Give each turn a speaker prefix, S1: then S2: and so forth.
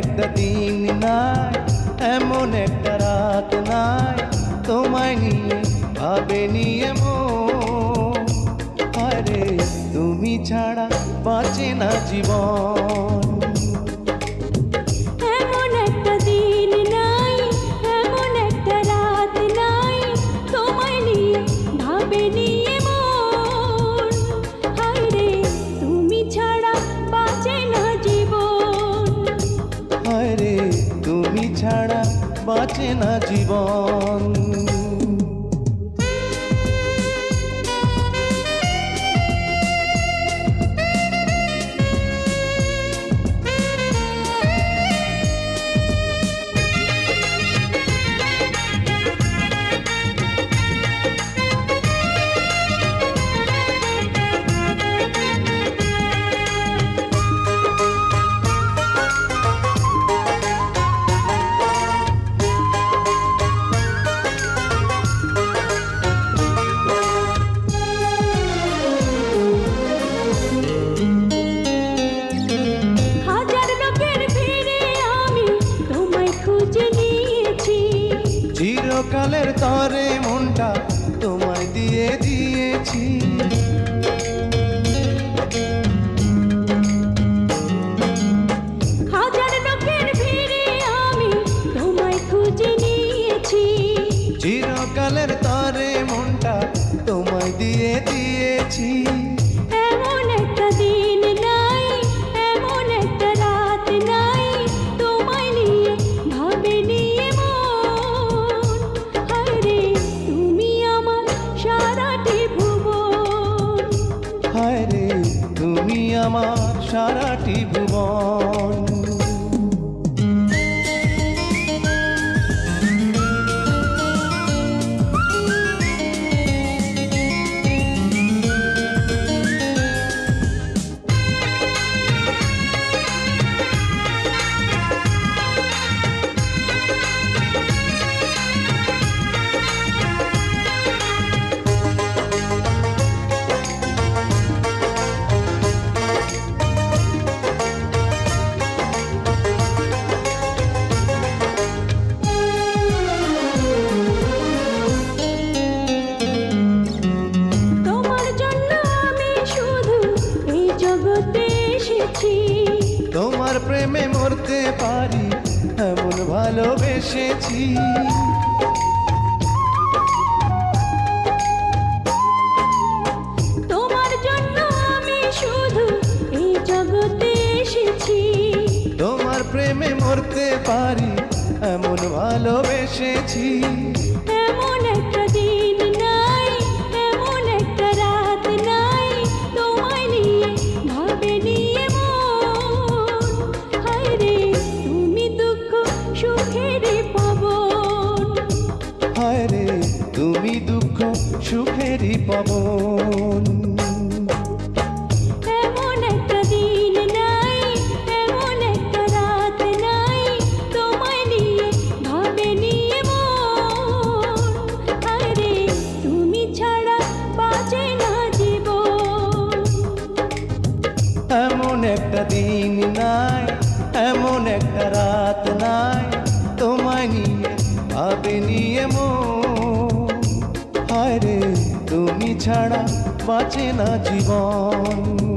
S1: একটা দিন নাই, এমন একটা রাত নাই, তোমায় নিয়ে ভাবে নিয়ে আরে তুমি ছাড়া বাঁচে না জীবন।
S2: বাঁচে না জীবন। চিরকালের তরে মনটা তোমায় দিয়ে দিয়েছি। চিরকালের তরে মনটা তোমায় দিয়ে দিয়েছি।
S1: সারাটি ভুবন।
S2: পারি এমন ভালোবেসেছি।
S1: তোমার জন্য আমি শুধু এই জগতে এসেছি।
S2: তোমার প্রেমে মরতে পারি এমন ভালোবেসেছি।
S1: তুমি দুঃখ
S2: সুখেরই পবন।
S1: এমন একটা দিন নাই এমন একটা রাত নাই তোমায় নিয়ে ভাবে নিয়ে
S2: ছাড়া বাঁচে না জীবন।